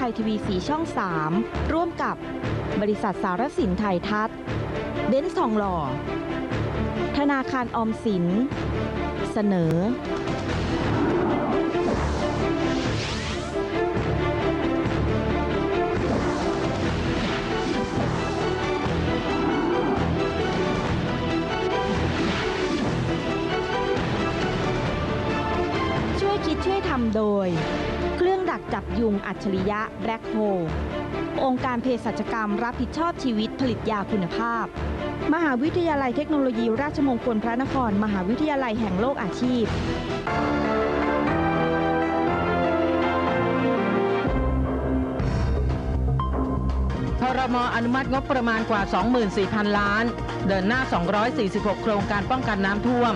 ทยทีวีสีช่อง 3 ร่วมกับบริษัทสารสินไทยทัศน์เดนซ์ทองหล่อ ธนาคารออมสิน เสนอ ช่วยคิดช่วยทำโดย เครื่องดักจับยุงอัจฉริยะแบล็คโฮองค์การเภสัชกรรมรับผิดชอบชีวิตผลิตยาคุณภาพ มหาวิทยาลัยเทคโนโลยีราชมงคลพระนคร มหาวิทยาลัยแห่งโลกอาชีพครมอนุมัติงบประมาณกว่า 24,000 ล้าน เดินหน้า 246 โครงการป้องกันน้ำท่วม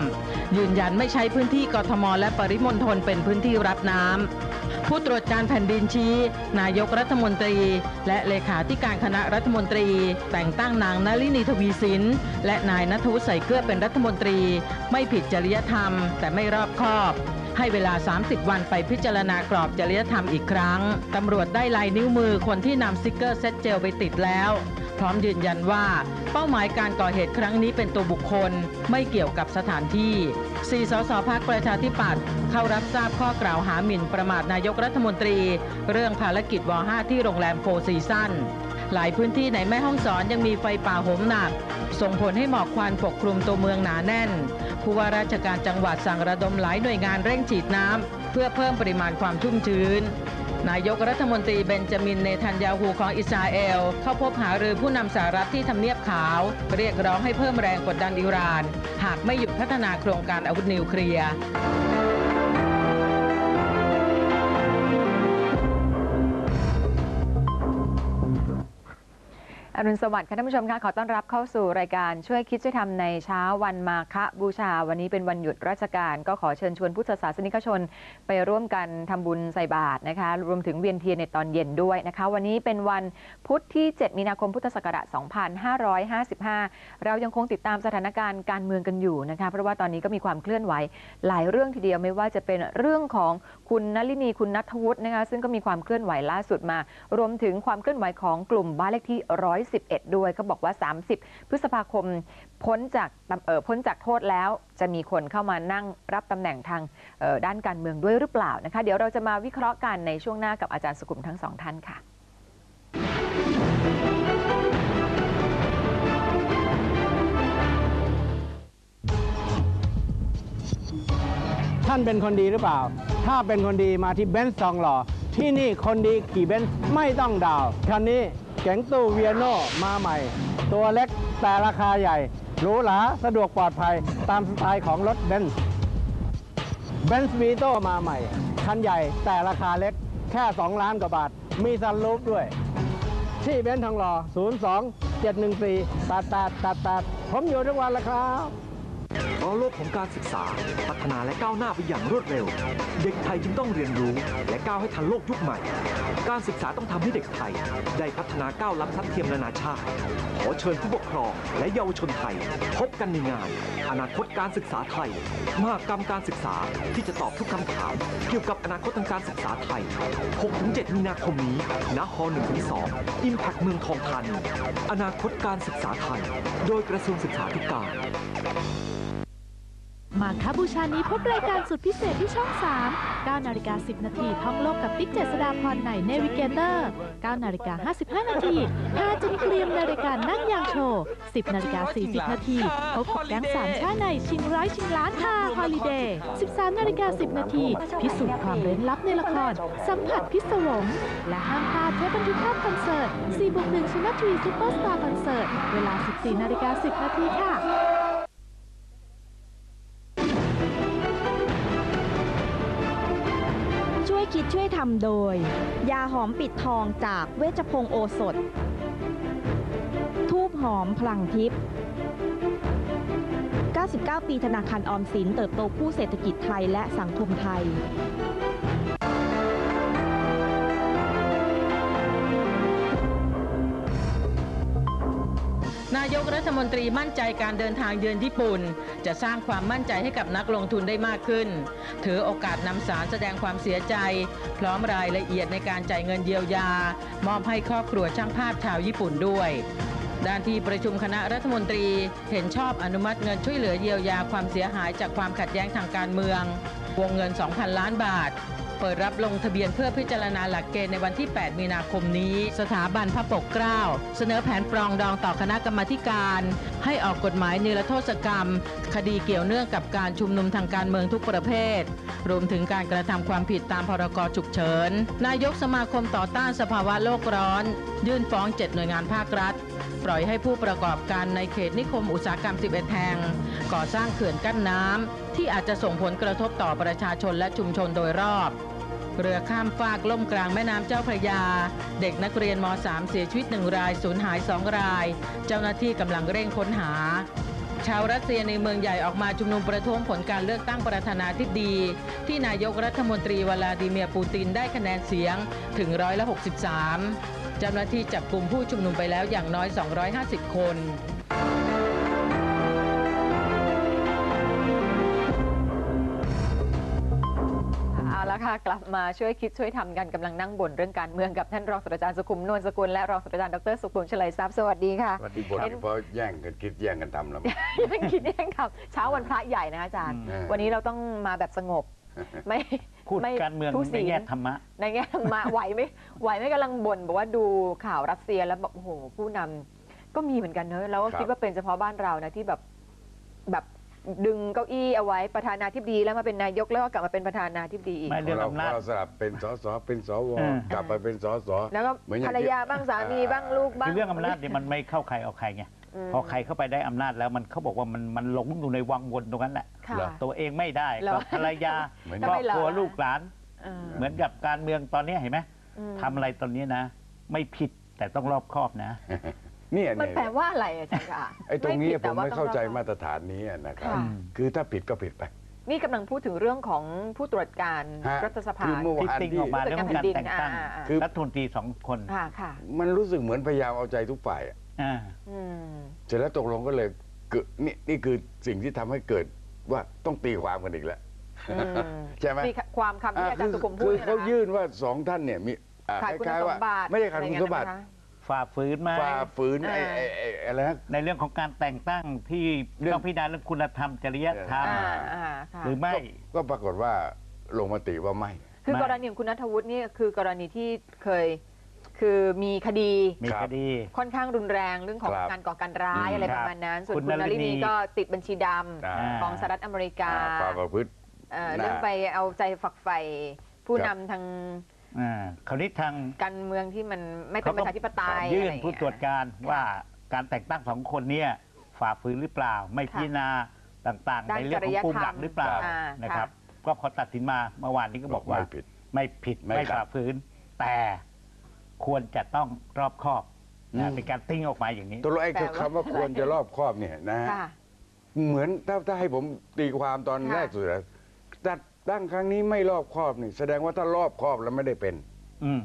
ยืนยันไม่ใช้พื้นที่กทมและปริมณฑลเป็นพื้นที่รับน้ำ ผู้ตรวจการแผ่นดินชี้ นายกรัฐมนตรี และเลขาธิการคณะรัฐมนตรี แต่งตั้งนางนลินีทวีสิน และนายนัทวุฒิใส่เกลือเป็นรัฐมนตรี ไม่ผิดจริยธรรม แต่ไม่รอบคอบให้เวลา 30 วันไปพิจารณากรอบจริยธรรมอีกครั้ง ตำรวจได้ลายนิ้วมือคนที่นำสติกเกอร์เซ็ตเจลไปติดแล้ว พร้อมยืนยันว่าเป้าหมายการก่อเหตุครั้งนี้เป็นตัวบุคคลไม่เกี่ยวกับสถานที่สี่สสพักประชาธิปัตย์เข้ารับทราบข้อกล่าวหาหมิ่นประมาทนายกรัฐมนตรี เรื่องภารกิจว 5 ที่โรงแรมโฟร์ซีซั่นหลายพื้นที่ในแม่ห้องสอนยังมีไฟป่าโหมหนัก ส่งผลให้หมอกควันปกคลุมตัวเมืองหนาแน่น ผู้ว่าราชการจังหวัดสั่งระดมหลายหน่วยงานเร่งฉีดน้ำเพื่อเพิ่มปริมาณความชุ่มชื้น นายกรัฐมนตรีเบนจามินเนทันยาฮูของอิสราเอล เข้าพบหารือผู้นำสหรัฐที่ทำเนียบขาว เรียกร้องให้เพิ่มแรงกดดันอิหร่าน หากไม่หยุดพัฒนาโครงการอาวุธนิวเคลียร์ รุณสวัสดิ์ค่ะท่านผู้ชมค่ะขอต้อนรับเข้าสู่รายการช่วยคิดช่วยทำในเช้าวันมาฆบูชา วันนี้เป็นวันหยุดราชการ ก็ขอเชิญชวนพุทธศาสนิกชน ไปร่วมกันทำบุญใส่บาตรนะคะ รวมถึงเวียนเทียนในตอนเย็นด้วยนะคะ วันนี้เป็นวันพุธที่ 7 มีนาคมพุทธศักราช 2555 เรายังคงติดตามสถานการณ์การเมืองกันอยู่นะคะ เพราะว่าตอนนี้ก็มีความเคลื่อนไหวหลายเรื่องทีเดียวไม่ว่าจะเป็นเรื่องของคุณนลินีคุณนัทวุฒินะคะซึ่งก็มีความเคลื่อนไหวล่าสุดมา รวมถึงความเคลื่อนไหวของกลุ่มบ้านเลขที่111ด้วยเขาบอกว่า 30 พฤษภาคมพ้นจากเอ่อพ้นจากโทษแล้วจะมีคนเข้ามานั่งรับตำแหน่งทางด้านการเมืองด้วยหรือเปล่านะคะ เดี๋ยวเราจะมาวิเคราะห์กันในช่วงหน้ากับอาจารย์สุขุมทั้งสองท่านค่ะท่านเป็นคนดีหรือเปล่า ถ้าเป็นคนดีมาที่เบนซ์ซองหล่อ ที่นี่คนดีขี่เบนซ์ไม่ต้องดาวคันนี้ เก๋งตู้เวียโนมาใหม่ ตัวเล็กแต่ราคาใหญ่หรูหราสะดวกปลอดภัยตามสไตล์ของรถเบนซ์เบนซ์วีโตมาใหม่ คันใหญ่แต่ราคาเล็กแค่ 2 ล้านกว่าบาท มีซันรูฟด้วย ที่เบนซ์ทองหล่อ 02 714 8888 ผมอยู่ทุกวันล้วครับ โลกของการศึกษา พัฒนาและก้าวหน้าไปอย่างรวดเร็ว เด็กไทยจึงต้องเรียนรู้ และก้าวให้ทันโลกยุคใหม่ การศึกษาต้องทำให้เด็กไทย ได้พัฒนาก้าวล้ำทัดเทียมนานาชาติ ขอเชิญผู้ปกครองและเยาวชนไทย พบกันในงาน อนาคตการศึกษาไทย มหากรรมการศึกษาที่จะตอบทุกคำถาม เกี่ยวกับอนาคตทางการศึกษาไทย 6-7 มีนาคมนี้ณฮอ1-2 Impact เมืองทองธานีอนาคตการศึกษาไทย โดยกระทรวงศึกษาธิการ มาคบูชานี้พบรายการสุดพิเศษที่ช่อง 3 9นาฬิกา10 นาทีท่องโลกกับติ๊กเจษดาพรในเนวิเกเตอร์ 9นาฬิกา55 นาทีพาจนเกลียมในรายการนั่งยางโชว์ 10นาฬิกา40 นาทีพบกับแก๊งสามชาในชิงร้อยชิงล้านค่ะฮอลิเดย์ 13นาฬิกา10 นาทีพิสูจน์ความเร้นลับในละคร สัมผัสพิศวง และห้ามพลาดเทปบันทึกภาพคอนเสิร์ต4บวก1ชินาทีซูเปอร์สตาร์คอนเสิร์ตเวลา 14นาฬิกา10 นาทีค่ะ วยคิดช่วยทำโดย ยาหอมปิดทองจากเวชพงโอสถ ทูบหอมพลังทิพย์ 99 ปีธนาคารออมสินเติบโตผู้เศรษฐกิจไทยและสังคมไทย นายกรัฐมนตรีมั่นใจการเดินทางเยือนญี่ปุ่น จะสร้างความมั่นใจให้กับนักลงทุนได้มากขึ้น ถือโอกาสนำสารแสดงความเสียใจ พร้อมรายละเอียดในการจ่ายเงินเยียวยา มอบให้ครอบครัวช่างภาพชาวญี่ปุ่นด้วยด้านที่ประชุมคณะรัฐมนตรีเห็นชอบอนุมัติเงินช่วยเหลือเยียวยาความเสียหายจากความขัดแย้งทางการเมือง วงเงิน 2,000 ล้านบาท ปิดรับลงทะเบียนเพื่อพิจารณาหลักเกณฑ์ในวันที่ 8 มีนาคมนี้ สถาบันพระปกเกล้า เสนอแผนปรองดองต่อคณะกรรมาการ ให้ออกกฎหมายนิรโทษกรรม คดีเกี่ยวเนื่องกับการชุมนุมทางการเมืองทุกประเภท รวมถึงการกระทำความผิดตามพรกฉุกเฉิน นายกสมาคมต่อต้านสภาวะโลกร้อน ยื่นฟ้องเจ็ดหน่วยงานภาครัฐ ปล่อยให้ผู้ประกอบการในเขตนิคมอุตสาหกรรม 11 แห่งก่อสร้างเขื่อนกั้นน้ำที่อาจจะส่งผลกระทบต่อประชาชนและชุมชนโดยรอบ เรือข้ามฟากล่มกลางแม่น้ำเจ้าพระยา เด็กนักเรียนม .3 เสียชีวิตหนึ่งรายสูญหาย 2 ราย เจ้าหน้าที่กำลังเร่งค้นหา ชาวรัสเซียในเมืองใหญ่ออกมาชุมนุมประท้วงผลการเลือกตั้งประธานาธิบดี ที่นายกรัฐมนตรีวลาดิเมียร์ปูตินได้คะแนนเสียงถึงร้อยละ63 เจ้าหน้าที่จับกลุ่มผู้ชุมนุมไปแล้วอย่างน้อย 250 คน เอาละค่ะกลับมาช่วยคิดช่วยทำกันกำลังนั่งบ่นเรื่องการเมืองกับท่านรองศาสตราจารย์สุขุมนวลสกุลและรองศาสตราจารย์ดรสุขุมเฉลยทรัพย์สวัสดีค่ะสวัสดีบ่นเพราะแย่งกันคิดแย่งกันทำแล้วมั้ง ยังคิดยังทำเช้าวันพระใหญ่นะอาจารย์ อืม วันนี้เราต้องมาแบบสงบ ไม่ พูดไม่การเมืองทุในศีลแง่ธรรมะ ในแง่ธรรมะไหวไหมไหวไหมกำลังบ่นบอกว่าดูข่าวรัสเซียแล้วแบบโอ้โหผู้นำก็มีเหมือนกันเนอะแล้วก็ครับ คิดว่าเป็นเฉพาะบ้านเรานะที่แบบแบบ ดึงเก้าอี้เอาไว้ประธานาธิบดีแล้วมาเป็นนายกแล้วก็กลับมาเป็นประธานาธิบดีอีก ไม่ เรื่องเราอำนาจเราสลับเป็นสสเป็นสวอืมกลับไปเป็นสสแล้วก็เหมือนอย่าภงรรที่ ยาบ้างสามีบ้างลูกบ้าง คือเรื่องอำนาจเนี่ยมันไม่เข้าใครออกใครไงมพอใครเข้าไปได้อำนาจแล้วมันเขาบอกว่ามันมันหลงอยู่ในวังวนตรงนั้นแหละ ค่ะตัวเองไม่ได้เหรอก็ภรรยาเหมือน ครอบทำไมเหรอครัวลูกหลานเออเหมือนกับการเมืองตอนนี้เห็นไหมอืม ทำอะไรตอนนี้นะ ไม่ผิดแต่ต้องรอบคอบนะ เนี่ยมันเนี่ยแปลว่าอะไรอาจารย์คะไอ้ตรงนี้ผิดผแต่มว่ไม่ต้องเข้าใจรอบมาตรฐานนี้นะครับค่ะคือถ้าผิดก็ผิดไป นี่กำลังพูดถึงเรื่องของผู้ตรวจการฮะรัฐสภาคือเมื่อที่วานติ้งที่ออกมาผู้ตรเรื่วอจงการการแผ่นดินแต่งตั้งอ่าอ่าคือรัฐมนตรีสองคนค่ะค่ะมันรู้สึกเหมือนพยายามเอาใจทุกฝ่ายอะอ่าอืมเสร็จแล้วตกลงก็เลยเกิดนี่นี่คือสิ่งที่ทำให้เกิดว่าต้องตีความกันอีกแล้วอืมใช่ไหมมีความคำที่อาจารย์สุขุมพูคืดอเนี่ยเขานะคะยื่นว่าสองท่านเนี่ยมีอ่าขาดคคุณล้ายสๆมว่าบัติไม่ใช่ขาดคุณสมบัติ อะไอย่างนั้นไหมคะฝ่าฝืนไหมฝ่าฝืนไอ้อ่าไอ้ไอ้อะไรนะ ในเรื่องของการแต่งตั้งที่เรื่อง ต้องพิจารณาเรื่องคุณธรรมจริยธรรม อ่าอ่าค่ะหรือไม่ ก็ปรากฏว่าลงมติว่าไม่ คือไม่กรณีของคุณนัทวุฒินี่คือกรณีที่เคย คือมีคดีมีครับคดี ค่อนข้างรุนแรงเรื่องของครับการก่อการร้ายอืม อะไรคปรับระมาณนั้น ส่วนคุณคุณนนลิลินีนีก็ติดบัญชีดอ่าำของสหรัฐอเมริกาอ่าความประพฤติ เอ่อน่ะเรื่องไปเอาใจฝักใฝ่ผู้ครันำบทาง อ่าคราวนี้ทาง การเมืองที่มันไม่เป็นประชาธิปไตยยื่อะนไรอย่างผู้เงี้ยตรวจการว่าการแต่งตั้งสองคนเนี่ยฝ่าฝืนหรือเปล่า ไม่ค่ะพิจารณาต่างๆด้านในเรื่องของภูมิหลักหรือเปล่าจริยธรรมอ่านนะครับ ก็พอตัดสินมาเมื่อวานนี้ก็บอกว่า ไม่ผิดไม่ผิดไม่ไม่ครับฝ่าฝืน แต่ควรจะต้องรอบคอบอืนะมเป็นการติ้งออกมาอย่างนี้ ตัวเราไอ้แปลว่าคำว่าควรจะรอบครอบเนี่ยนะค่ะเหมือนถ้าถ้าให้ผมตีความตอนค่ะแรกสุดอะจัด ตั้งครั้งนี้ไม่รอบครอบนี่แสดงว่าถ้ารอบครอบแล้วไม่ได้เป็น อืม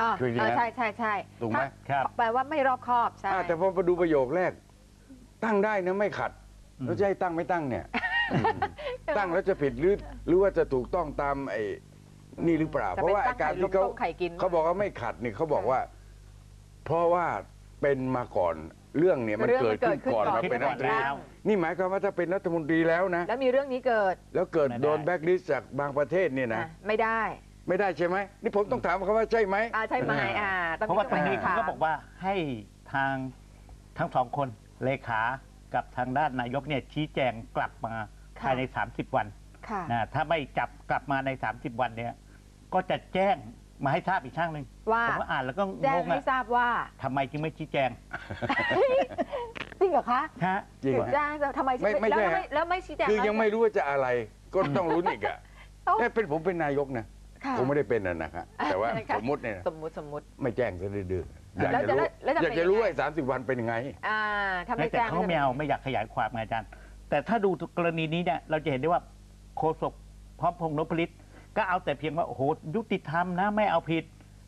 อ่าคืออย่างนั้น ใช่ใช่ใช่ถูกไหมถ้าครับ แปลว่าไม่รอบคอบใช่ อ่าแต่พอมาดูประโยคแรก ตั้งได้นะไม่ขัด อืม แล้วจะให้ตั้งไม่ตั้งเนี่ยอืมตั้งแล้วจะผิดหรือหรือว่าจะถูกต้องตามไอ้นี่หรือเปล่า จะเพไปราะว่าตั้ไอ้งการไข่ที่เขาต้มไข่กิน เขาบอกว่าไม่ขัดนี่เขาบอกว่า เพราะว่าเป็นมาก่อน เรื่องเนี่ยมันเรื่องเกิมัดนเกิขึ้ดนขึ้นก่อนก่อนมาเป็นรัฐมนตรีแล้วนี่หมายความว่าถ้าเป็นรัฐมนตรีแล้วนะแล้วมีเรื่องนี้เกิด แล้วเกิดไม่ได้โดนแบ็กลิสจากบางประเทศเนี่ยนะอะไม่ได้ไม่ได้ใช่ไหมนี่ผมต้องถามเขาว่าใช่ไหมอ่าใช่ไหมอ่าต้องเพราะว่าตรงนี้มีคุณคำถามก็บอกว่าให้ทางทั้งสองคนเลขากับทางด้านนายกเนี่ยชี้แจงกลับมาภายใน 30 วันค่ะนะถ้าไม่จับกลับมาใน 30 วันเนี่ยก็จะแจ้ง มาให้ทราบอีกครั้งหนึ่งว่า ผมก็อ่านแล้วก็แจ้งงงให้อะทราบว่า ทำไมจึงไม่ชี้แจงจริงเหรอคะฮะ จริงถึงเหรอแจ้งทำไมไม่ไม่แล้วใช่แล้วฮะ ไม่แล้วไม่ชี้แจงคือยังไม่รู้ว่าจะอะไรก็ต้องลุ้นอีกอะเอ้าถ้าเป็นผมเป็นนายกนะค่ะ ผมไม่ได้เป็นนะนะครับแต่ว่าค่ะ สมมติเนี่ยนะสมมุติสมมุติ ไม่แจ้งซะดื้อๆอยากแล้วจะจะรู้แล้วจะอยากเป็นจะรู้ยังไงไอ้สามสิบวันเป็นยังไง อ่าถ้าไม่แต่แจ้งเขาไม่เอาไม่อยากขยายความไงอาจารย์ แต่ถ้าดูกรณีนี้เนี่ยเราจะเห็นได้ว่าโฆษกพร้อมพงษ์นพลิต ก็เอาแต่เพียงว่าโอ้โหยุติธรรมนะไม่เอาผิด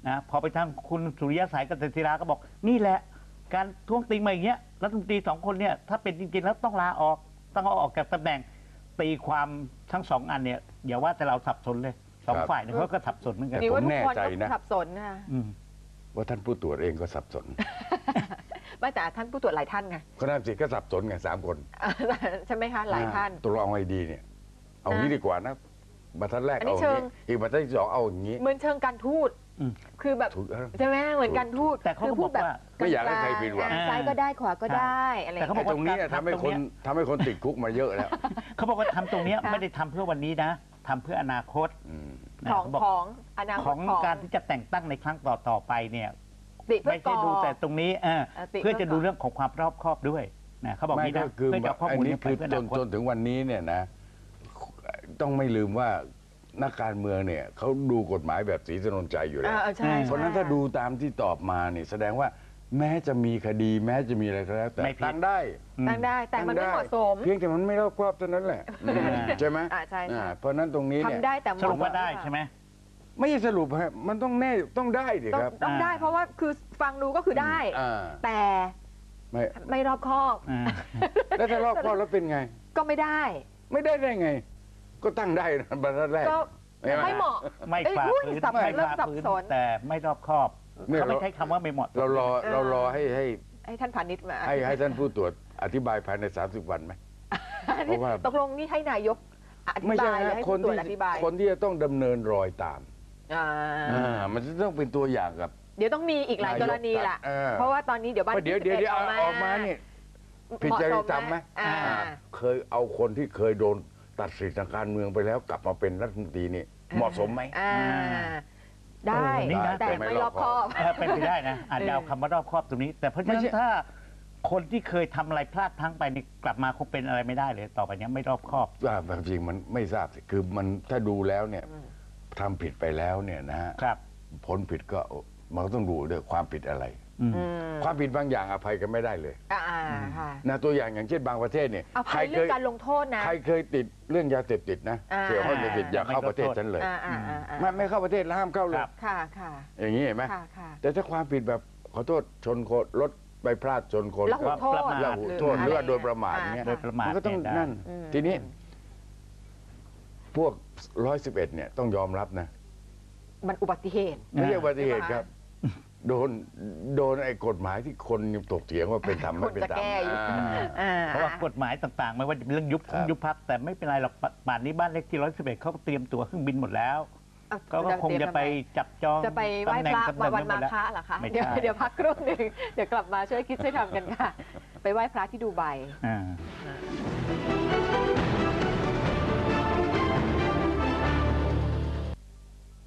นะพอไปทางคุณสุริยะสายกัตศิราก็บอกนี่แหละ การท้วงติงมาอย่างเงี้ยรัฐมนตรีสองคนเนี่ยถ้าเป็นจริงๆแล้วต้องลาออกต้องเอาออกจากตำแหน่งตีความทั้งสองอันเนี่ยอย่าว่าแต่เราสับสนเลยสองครับฝ่ายเนี่ยเขาก็สับสนเหมือนกันนี่ว่าผมทุกแน่คนใจก็นะสับสนนะอืมว่าท่านผู้ตรวจเองก็สับสนไม่แต่ท่านผู้ตรวจหลายท่านไงก็น่าสิก็สับสนไงสามคนใช่ไหมคะหลายท่านตกลงเอาไงดีเนี่ย เอางี้ดีกว่านะ บรรทัดแรกอันนี้เอาอเชิย่างงนี้อีกบรรทัดที่สองเอาอย่างนี้ เหมือนเชิงการทูตอืมคือแบบถูกแล้วใช่ไหมเหมือนการทูตแต่เขาคืก็พูบดอกแบบว่าไม่อยากให้ใครผิดหวัง อ่าซ้ายก็ได้ขวาก็ใช่ได้อะไรแต่เขาไอ้บตรงนี้อะการทำให้คนทำตรงเนี้ยทำให้คนติดคุกมาเยอะแล้วเขาบอกว่าทำตรงเนี้ยค่ะ ไม่ได้ทำเพื่อวันนี้นะทำเพื่ออนาคตอืม นะของเขาบอกของอนาคขอตงของการที่จะแต่งตั้งในครั้งต่อต่อๆไปเนี่ย ติเพื่อไม่ก่ใช่อ ดูแต่ตรงนี้เออเออติเพื่อจะดูเพื่อก่อเรื่องของความรอบคอบด้วยนะเขาบอกไม่นี้ก็นะคือเพื่อจะเอาข้ออันมูลนี้นี้ไปคือเพื่อจอนนาคจตนถึงวันนี้เนี่ยนะ ต้องไม่ลืมว่านักการเมืองเนี่ยเขาดูกฎหมายแบบสีถนนใจอยู่แล้วอ่าเออใช่เพราะฉะนั้นถ้าดูตามที่ตอบมาเนี่ยแสดงว่าแม้จะมีคดีแม้จะมีอะไรก็แล้วแต่ไม่ผิด ตั้งได้ ตั้งได้แต่มันไม่ตั้งเหมาะสม เพียงแต่มันไม่รอบครอบเท่านั้นแหละอืมใช่ไหมอ่าใช่ใช่ อ่าเพราะฉะนั้นตรงนี้เนี่ยทำได้แต่เหสมาะรุปว่าได้ใช่ไหม ไม่ใช่สรุปฮะมันต้องแน่ต้องได้ดิต้องครับต้องได้ เพราะว่าคือฟังดูก็คือได้ อ่าแต่ไม่ไม่รอบคอบ อ่า แล้วถ้ารอบครอบแล้วเป็นไง ก็ไม่ได้ ไม่ได้ได้ไง ก็ตั้งได้นะบรรทัดแรก ก็ใช่ไหม ไม่เหมาะ ไม่เอ้ยฝ่าอุ้ยฝืนสับไม่เริ่มฝ่าสับฝืนสน แต่ไม่รอบคอบเนี่ยเขาไม่เราใช้คำว่าไม่เหมาะสมเรารอเออเรารอให้ให้ให้ท่านพาณิชย์มาให้ให้ท่านผู้ตรวจอธิบายภายใน 30 วันไหม เพราะว่า ตกลงนี่ให้นายกอธิไม่บาใช่ยหรือฮะให้คนผู้ตรวที่จอธิบายคนที่จะต้องดำเนินรอยตามอ่าอ่ามันจะต้องเป็นตัวอย่างกับ เดี๋ยวต้องมีอีกหลายนายกกรณีล่ะ เออ เพราะว่าตอนนี้เดี๋ยวบ้านเพราะเดี๋ยวเดี๋ยวเดี๋ยวเอาออกมาเนี่ยผิดจริยธรรมไหมอ่า อ่าเคยเอาคนที่เคยโดน ตัดสิทธิทางการเมืองไปแล้วกลับมาเป็นรัฐมนตรีนี่เหมาะสมไหม อ่า ได้เออนี่นะ แต่ไม่รอบคอบ เออเป็นไปได้นะอาจจะเอาคำว่ารอบครอบตรงนี้ แต่เพราะฉะไม่นั้นใช่ถ้าคนที่เคยทำอะไรพลาดพลั้งไปนี่กลับมาคงเป็นอะไรไม่ได้เลยต่อไปเนี้ยไม่รอบคอบว่าความจริงมันไม่ทราบสิคือมันถ้าดูแล้วเนี่ยทำผิดไปแล้วเนี่ยนะฮะครับ ผลผิดก็มันก็ต้องดูด้วยความผิดอะไรอืมอืม ความผิดบางอย่างอภัยกันไม่ได้เลยอ่าค่ะ นะตัวอย่างอย่างเช่นบางประเทศเนี่ยอภัยเคเรื่องการลงโทษนะ ใครเคยติดเรื่องยาเสพติดนะอ่า เกี่ยวข้องยาเสพติดอย่าเข้าประเทศฉันเลยอ่าอ่าอ่าอ่าไม่ไม่เข้าประเทศแล้วห้ามเข้าเลคยรับ ค่ะค่ะอย่างนี้เห็นไหมค่ะค่ะ แต่ถ้าความผิดแบบขอโทษชนคนรถไปพลาดชนคนแล้วหูโทษแล้วหูโทษหรือว่าโดยประมาทอ่เนี่ย โดยประมาทมันก็ต้องเนี่ยได้ นั่น อืม ทีนี้พวกร้อยสิบเอ็ดเนี่ยต้องยอมรับนะ มันอุบัติเหตุ ไม่ใช่อุบัติเหตุใช่ไหมครับ โดนโดนไอ้กฎหมายที่คนยังตกเถียงว่าเป็นธรรมไม่เป็นธรรม คนจะแก้อยู่อ่าอ่าเพราะว่ากฎหมายต่างๆ ไม่ว่าจะเป็นเรื่องยุบครับ ยุบพักแต่ไม่เป็นไรหรอกปป่านนี้บ้านเล็กที่ร้อยสิบเอ็ดเขาก็เตรียมตั๋วเครื่องบินหมดแล้วอะเขาก็คงจะไปจับจองจะไปไหว้ตำแหน่งพระตำแหน่งวันหมมาดแล้วฆะเหรอคะไม่เดี๋ยวใช่เดี๋ยวพักครู่หนึ่งเดี๋ยวกลับมาช่วยคิดช่วยทำกันค่ะ ไปไหว้พระที่ดูไบ อ่า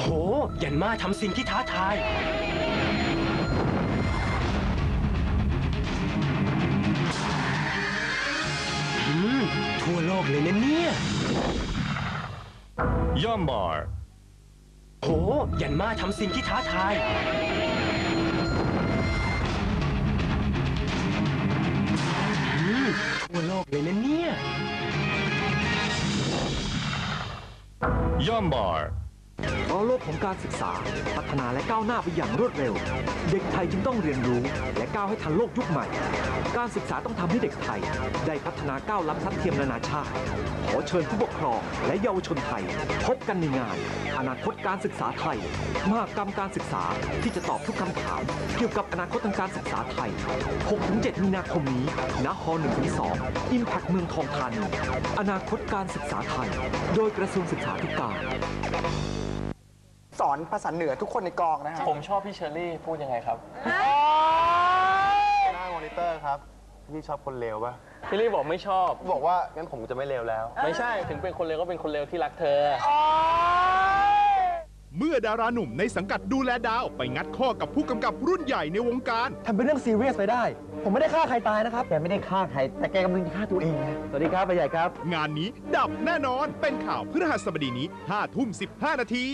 โอ้โห ยันมาทำสิ่งที่ท้าทาย อืม ทั่วโลกเลยนะเนี่ยย่อมบาร์โห ยันมาทำสิ่งที่ท้าทาย อืม ทั่วโลกเลยนะเนี่ยย่อมบาร์ เพราะโลกของการศึกษา พัฒนาและก้าวหน้าไปอย่างรวดเร็ว เด็กไทยจึงต้องเรียนรู้ และก้าวให้ทันโลกยุคใหม่ การศึกษาต้องทำให้เด็กไทย ได้พัฒนาก้าวล้ำทัดเทียมนานาชาติ ขอเชิญผู้ปกครองและเยาวชนไทย พบกันในงาน อนาคตการศึกษาไทย มหากรรมการศึกษาที่จะตอบทุกคำถาม เกี่ยวกับอนาคตทางการศึกษาไทย 6-7 มีนาคมนี้ณฮอ1-2 Impact เมืองทองธานีอนาคตการศึกษาไทย โดยกระทรวงศึกษาธิการ สอนภาษาเหนือทุกคนในกองนะครับผมชอบพี่เชอรี่พูดยังไงครับหน้ามอนิเตอร์ครับพี่ชอบคนเลวปะพี่ลี่บอกไม่ชอบ บอกว่างั้นผมจะไม่เลวแล้ว ไม่ใช่ถึงเป็นคนเลวก็เป็นคนเลวที่รักเธอ เมื่อดาราหนุ่มในสังกัดดูแลดาว ไปงัดข้อกับผู้กำกับรุ่นใหญ่ในวงการทำเป็นเรื่องซีเรียสไปได้ ผมไม่ได้ฆ่าใครตายนะครับแกไม่ได้ฆ่าใคร แต่แกกำลังจะฆ่าตัวเองนะสวัสดีครับไปใหญ่ครับ งานนี้ดับแน่นอนเป็นข่าวพฤหัสบดีนี้5ทุ่ม15 นาที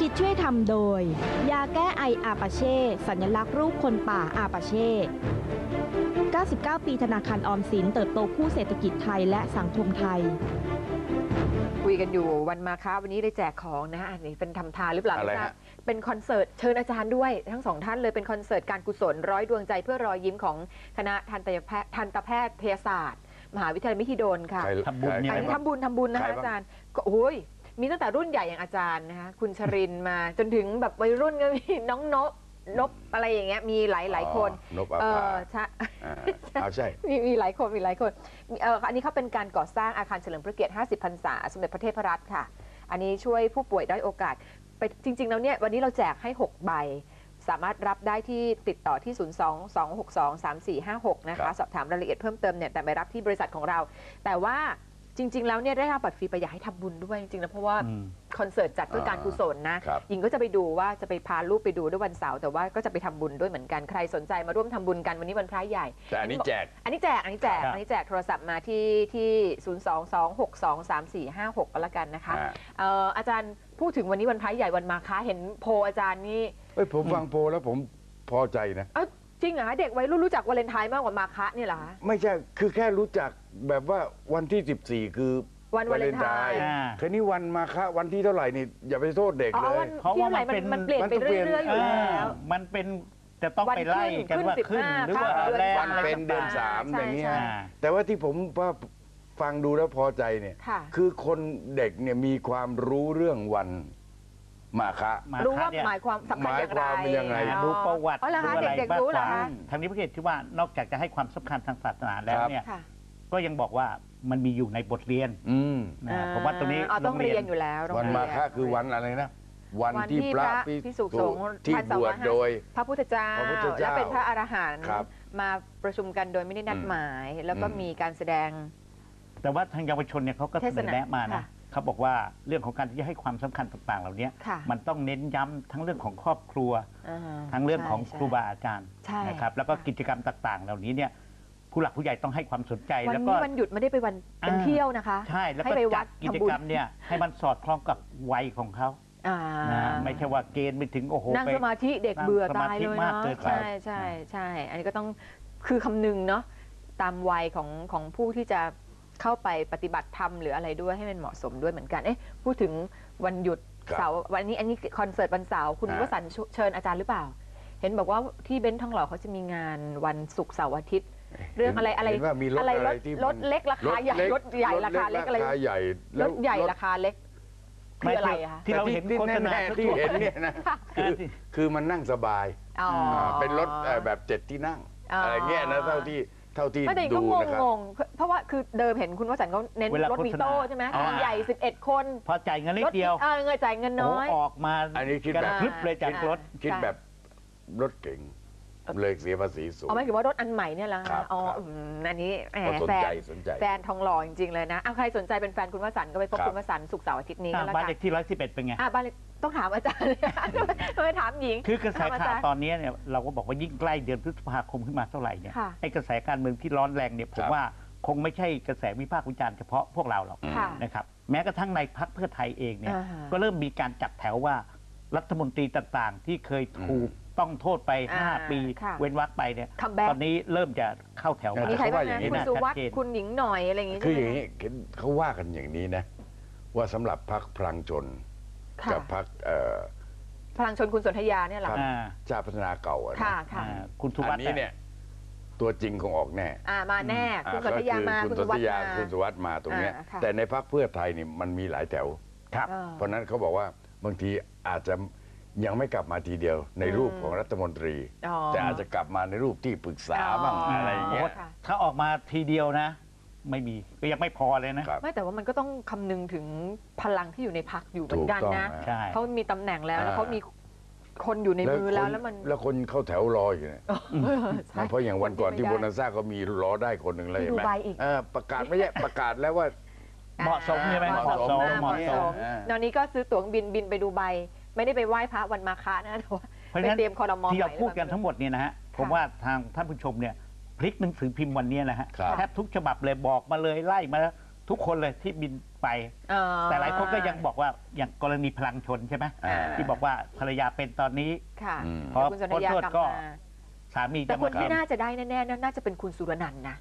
คิดช่วยทำโดย ยาแก้ไออาปาเช่ สัญลักษณ์รูปคนป่าอาปาเช่ 99 ปีธนาคารออมสินเติบโตคู่เศรษฐกิจไทยและสังคมไทย คุยกันอยู่วันมาค้าวันนี้ได้แจกของนะอันนี้เป็นทำทานหรือเปล่าอะไรไม่ทราบฮะเป็นคอนเสิร์ตเชิญอาจารย์ด้วย ทั้งสองท่านเลยเป็นคอนเสิร์ตการกุศลร้อยดวงใจเพื่อรอยยิ้มของคณะทันตแพทย์ทันตแพทยศาสตร์ มหาวิทยาลัยมหิดลค่ะใครทำบุญเนี่ย อันนี้ทำบุญทำบุญนะคะใครบ้าง อาจารย์ก็โอ้ย มีตั้งแต่รุ่นใหญ่อย่างอาจารย์นะคะคุณชรินทร์มาจนถึงแบบวัยรุ่นก็มีน้องนบนบอะไรอย่างเงี้ยมีหลายหลายๆคนอ๋อนบอาเอภาอใช่ อ่าเอาใช่ มีมีหลายคนมีหลายคนมีเอออันนี้เขาเป็นการก่อสร้างอาคารเฉลิมพระเกียรติ 50 พรรษา สมเด็จพระเทพรัตน์ค่ะ อันนี้ช่วยผู้ป่วยได้อยโอกาส ไปจริง ๆ แล้วเนี่ย วันนี้เราแจกให้ 6 ใบ สามารถรับได้ที่ติดต่อที่ 0 2 2 6 2 3 4 5 6 นะครัคะ บ สอบถามรายละเอียดเพิ่มเติมเนี่ย แต่ไปรับที่บริษัทของเรา แต่ว่า จริง ๆ แล้วเนี่ยได้รับบัตรฟรีไปอยากให้ทำบุญด้วยจริงๆนะเพราะว่าอืม คอนเสิร์ตจัดเพื่อการกุศลนะครับหญิงก็จะไปดูว่าจะไปพาลูกไปดูด้วยวันเสาร์แต่ว่าก็จะไปทำบุญด้วยเหมือนกันใครสนใจมาร่วมทำบุญกันวันนี้วันพระใหญ่ แต่อันนี้แจก อันนี้แจกอันนี้แจกครับ อันนี้แจกโทรศัพท์มาที่ที่ 0 2 2 6 2 3 4 5 6ก็แล้วกันนะคะอ่าเอ่ออาจารย์พูดถึงวันนี้วันพระใหญ่วันมาค้าเห็นโพลอาจารย์นี่เฮ้ยผมฟังโพลแล้วผมพอใจนะ เอ้า จริงเหรอคะเด็กวัยรุ่นรู้จักวาเลนไทน์มากกว่ามาค้าเนี่ยเหรอคะไม่ใช่คือแค่รู้จักแบบว่าวันที่ 14 คือวันวาเลนไทน์อ่าแค่นี้วันมาคะวันที่เท่าไหร่นี่อย่าไปโทษเด็กอ๋อเลวัย นเพราะที่ว่าเท่าไหร่มัมันนเป็นมันเปลี่ยนไปมันต้องเปลี่ยนเรื่อยๆอยู่แล้ว มันเป็นจะต้องไปไล่กันว่าวันขึ้ขึ้นนหรือขึ้นว่า15แรค่ำมวันเป็นเดือนใช่สามใช่อย่างเงี้ยใช่ อ่า แต่ว่าที่ผมว่าฟังดูแล้วพอใจเนี่ย ค่ะ คือคนเด็กเนี่ยมีความรู้เรื่องวัน มาคะ มารู้คัว่าดเนี่ยหมายความสำคัญอย่างไรหมายความเป็นยังไงอ๋อรู้ประวัติอ๋อเหรอคะอะไรเด็กบ้างๆรู้เหรอคะ ทางนี้พระเกศที่ว่านอกจากจะให้ความสำคัญทางศาสนาแล้วครับเนี่ยค่ะก็ยังบอกว่ามันมีอยู่ในบทเรียนอืม นะผมว่าตรงนี้อ๋อต้องโเรียนอยู่แล้วต้องวันเรีย มาคะคือวันอะไรนะ วันวันที่ที่พระพระพิสุสงฆ์ที่พันบสองวร้ชอยห้าสิบโดย พระพุทธเจ้าพระพุทธเจ้าและเป็นพระอรหันต์ครับมาประชุมกันโดยไม่ได้นัดอืมหมาย แล้วก็อืม มีการแสดง แต่ว่าทางเยาวชนเนี่ยเขาก็เสเทนศอนาแนะมานะค่ะ เขาบอกว่าเรื่องของการที่จะให้ความสำคัญต่างๆ เหล่านี้ค่ะมันต้องเน้นย้ำทั้งเรื่องของครอบครัวอ่าทั้งเรื่องของใช่ครูบาอาจารย์ใช่นะครับแล้วก็กิจกรรมต่างๆ เหล่านี้เนี่ยผู้หลักผู้ใหญ่ต้องให้ความสนใจวันแล้วก็นี้วันหยุดไม่ได้ไปวันเป็นอ่าเที่ยวนะคะ ใช่แล้วให้ก็ไปวัจัดดกิจทำบุญกรรมเนี่ยให้มันสอดคล้องกับวัยของเขาอ่านะไม่ใช่ว่าเกณฑ์ไปถึงโอ้โหนั่งไปสมาธิเด็กนั่งเบื่อสมาตายธิเลยมากเนาะเกินไปใช่ใช่ใช่อันนี้ก็ต้องคือคำนึงเนาะตามวัยของของผู้ที่จะ เข้าไปปฏิบัติธรรมหรืออะไรด้วยให้มันเหมาะสมด้วยเหมือนกันเอ๊ะพูดถึงวันหยุดครับเสาร์วันนี้อันนี้คอนเสิร์ตวันเสาร์คุณฮะ วสันต์เชิญอาจารย์หรือเปล่า เห็นบอกว่าที่เบนซ์ทองหล่อเขาจะมีงานวันศุกร์เสาร์อาทิตย์ เรื่องอะไรอะไรเห็นว่ามีรถอะไรอะไรรถที่รถเล็กราคาใหญ่รถใหญ่ราคาเล็กอะไรราคาใหญ่รแล้วถใหญ่ราคาเล็กคืออะไรอะคะที่เราเห็นที่โฆษณาแน่ๆที่เห็นเนี่ยนะคือคือมันนั่งสบายอ๋ออาเป็นรถเอ่อแบบเจ็ดที่นั่ง อ๋ออ อะไรเงี้ยนะเท่าที่ เท่าที่ไม่แต่ดูก็งงนะครับงๆเพราะว่าคือเดิมเห็นคุณวสันต์เขาเน้นเวลารถมีโต้ใช่ไหมโฆษณาคันใหญ่ 11 คนพอจ่ายเงินนิดเดียวรถเออเงินจ่ายเงินน้อยโอ้ออกมาอันนี้คิดกระแบบ พรึบเลยจากรถ คิดใช่แบบรถเก๋ง เลยเสียภาษีสูง อ๋อหมายถึงว่ารถอันใหม่เนี่ยเหรอครัคะบอ๋อครับ อืมอันนี้แหมก็สนแฟใจนสนใจ แฟนทองหล่อจริงๆเลยนะเอาใครสนใจเป็นแฟนคุณวสันต์ก็ไปพบครับ คุณวสันต์ศุกร์เสาร์อาทิตย์นี้อ่าก็แล้วบ้านกันเลขที่ร้อยสิบเอ็ดเป็นไง อะบ้านเลขต้องถามอาจารย์เลยทำไมถามหญิง คือกระแสถามอาข่าจาวรย์ตอนนี้เนี่ยเราก็บอกว่ายิ่งใกล้เดือนพฤษภาคมขึ้นมาเท่าไหร่เนี่ยค่ะ ไอ้กระแสการเมืองที่ร้อนแรงเนี่ยผมครับว่าคงไม่ใช่กระแสวิพากษ์วิจารณ์เฉพาะพวกเราหรอกค่ะ นะครับแม้กระทั่งในพรรคเพื่อไทยเองเนี่ยอ่าฮะก็เริ่มมีการจัดแถวว่ารัฐมนตรีต่างๆ ที่เคยถูก ต้องโทษไป อ่า5 ปี ค่ะเว้นวรรคไปเนี่ย Comeback ตอนนี้เริ่มจะเข้าแถวแต่มีใครเขาบ้าว่างอย่านะงนี้คุณนะสุวัสชัดดิ์เจนคุณหญิงหน่อยอะไรอย่างงี้คือใช่อไหมย่างนี้เห็นเขาว่ากันอย่างนี้นะ ว่าสำหรับพรรคพลังชน ค่ะกับพรรคเอ่อพลังชนคุณสนธยาเนี่ยเหรอครับคะอ่าชาติพัฒนาเก่าอะนะค่ะค่ะอ่าคุณสุอัวัสนดิ์นี้เนี่ย ตัวจริงคงออกแน่อ่ามาแน่อ่าคุณสนธยามาก็คุณคือสุวัสดิ์ยามา คุณสุวัสดิ์มาตรงเนี้ย อ่าค่ะ แต่ในพรรคเพื่อไทยนี่มันมีหลายแถวครับอ่าเพราะฉะนั้นเขาบอกว่าบางทีอาจจะ ยังไม่กลับมาทีเดียวในรูปอืมของรัฐมนตรี อ๋อ แต่อาจจะกลับมาในรูปที่ปรึกษาอ๋อบ้างอะไรอย่างเงี้ย ค่ะ ถ้าออกมาทีเดียวนะ ไม่มีก็ยังไม่พอเลยนะ ครับ ไม่แต่ว่ามันก็ต้องคำนึงถึงพลังที่อยู่ในพักอยู่เหมือถูนกกันต้องนะฮะ ใช่ เขามีตำแหน่งแล้วแล้วอ่าเขามีคนอยู่ในมือแล้วแล้วมันแล้วคนเข้าแถวรออยู่เนี่ยใช่เพราะอย่างวันก่อนที่คโบที่ไม่ได้นัสซ่าก็มีรอได้คนหนึ่งเลยที่เห็นไหมดูไบอีก เออประกาศไม่ใช่ประกาศแล้วว่า เหมาะสมใช่ไหมเหเหมาะมาะสสมมเหเหมาะมาะสสมมตอนนี้ก็ซื้อตั๋วบินบินไปดูใบ ไม่ได้ไปไหว้พระวันมาฆะนะแต่ว่าเพราะไปฉะนั้น เตรียมคอรมอที่เราใหม่พูดกันทั้งหมดเนี่ยนะฮะผมว่าทางท่านผู้ชมเนี่ยพลิกหนังสือพิมพ์วันนี้นะฮะครับ แทบทุกฉบับเลยบอกมาเลยไล่มาแล้วทุกคนเลยที่บินไป เอ่อ แต่หลายคนก็ยังบอกว่าอย่างกรณีพลังชนใช่ไหมอ่า ที่บอกว่าภรรยาเป็นตอนนี้ ค่ะอืม พอเดี๋ยวคุณสนธยาพ้นโทษกลับก็มาสามีแต่จะคนมาที่ทำน่าจะได้แน่ๆน่าจะเป็นคุณสุรนันท์นะ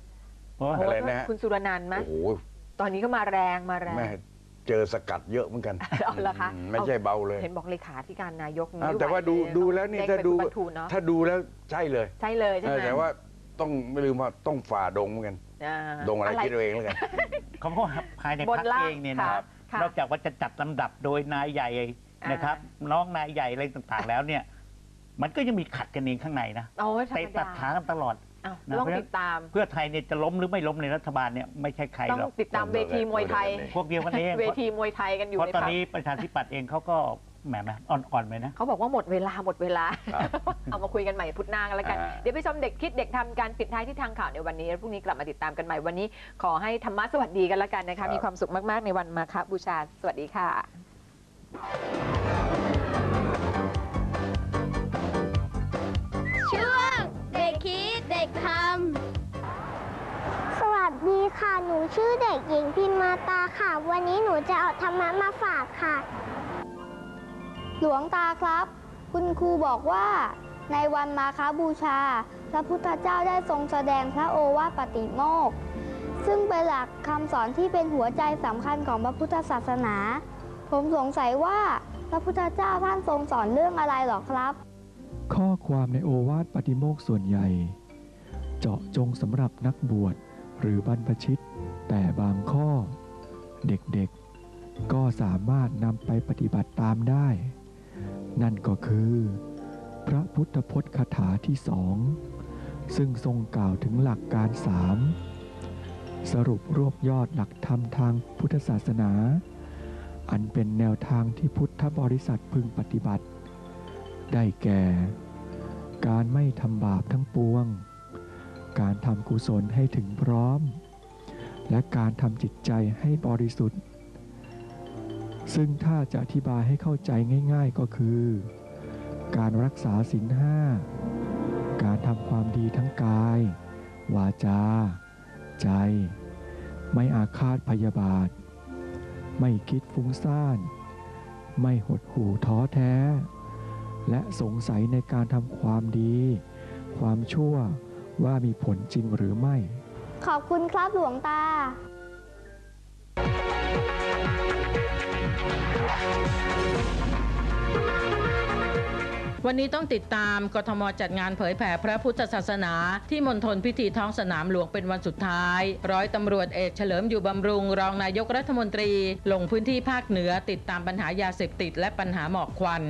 โอ้ยอะไรนะฮะ คุณสุรนันท์ไหมโอ้โห ตอนนี้ก็มาแรงมาแรง แม่ เจอสกัดเยอะเหมือนกัน เอาละคะอืมไม่ใช่เบาเลย เห็นบอกเลขาธิการนายกอ้าวไม่แต่ว่าดูไหเยดูแล้วนี่เด้งถ้าไปดูประทูลเนาะถ้าดูแล้วใช่เลยใช่เลยใช่เอไหอมแต่ว่าต้องไม่ลืมว่าต้องฝ่าดงเหมือนกัน อ่า ดงอะไรคิดเอาเองแล้วกัน เขาก็ภายในบพรนรคล่างเองเนี่ยนะครับค่ะนอกจากว่าจะจัดลำดับโดยนายใหญ่นะครับ น้องนายใหญ่อะไรต่างๆแล้วเนี่ย มันก็ยังมีขัดกันเองข้างในนะโอ้ยธรรเตะมตัดาดขากันตลอด อ้าวนะต้องเพราะฉะนั้น ติดตาม เพื่อไทยเนี่ยจะล้มหรือไม่ล้มในรัฐบาลเนี่ยไม่ใช่ใครต้องหรอกติดตามเวทีมวยไทย พวกเดียวกันเองเวทีมวยไทยกันอยู่เพราะในตอนพรรคนี้ประชาธิปัตย์เองเขาก็แหมนะอ่อนๆไปนะ เขาบอกว่าหมดเวลาหมดเวลา ครับ เอามาคุยกันใหม่พุธหน้ากันแล้วกัน อ่า เดี๋ยวไปชมเด็กคิดเด็กทำการปิดท้ายที่ทางข่าวในวันนี้แล้วพรุ่งนี้กลับมาติดตามกันใหม่วันนี้ ขอให้ธรรมะสวัสดีกันแล้วกันนะคะมีความสุขมากๆในวันมาคบูชาสวัสดีค่ะ ทำ สวัสดีค่ะ หนูชื่อเด็กหญิงพิมมาตาค่ะ วันนี้หนูจะเอาธรรมะมาฝากค่ะ หลวงตาครับ คุณครูบอกว่า ในวันมาคบูชา พระพุทธเจ้าได้ทรงแสดงพระโอวาทปฏิโมกข์ซึ่งเป็นหลักคำสอนที่เป็นหัวใจสำคัญของพระพุทธศาสนา ผมสงสัยว่าพระพุทธเจ้าท่านทรงสอนเรื่องอะไรหรอครับ ข้อความในโอวาทปฏิโมกข์ส่วนใหญ่ เจาะจงสำหรับนักบวชหรือบรรพชิต แต่บางข้อ เด็กๆ ก็สามารถนำไปปฏิบัติตามได้ นั่นก็คือ พระพุทธพจน์คาถาที่สอง ซึ่งทรงกล่าวถึงหลักการสามสรุปรวบยอดหลักธรรมทางพุทธศาสนา อันเป็นแนวทางที่พุทธบริษัทพึงปฏิบัติ ได้แก่ การไม่ทำบาปทั้งปวง การทำกุศลให้ถึงพร้อม และการทำจิตใจให้บริสุทธิ์ ซึ่งถ้าจะอธิบายให้เข้าใจง่าย ๆก็คือ การรักษาศีลห้าการทำความดีทั้งกาย วาจา ใจ ไม่อาฆาตพยาบาท ไม่คิดฟุ้งซ่าน ไม่หดหู่ท้อแท้ และสงสัยในการทำความดี ความชั่ว ว่ามีผลจริงหรือไม่ ขอบคุณครับหลวงตา วันนี้ต้องติดตามกทมจัดงานเผยแผ่พระพุทธศาสนา ที่มณฑลพิธีท้องสนามหลวงเป็นวันสุดท้าย ร้อยตำรวจเอกเฉลิมอยู่บำรุง รองนายกรัฐมนตรี ลงพื้นที่ภาคเหนือติดตามปัญหายาเสพติดและปัญหาหมอกควัน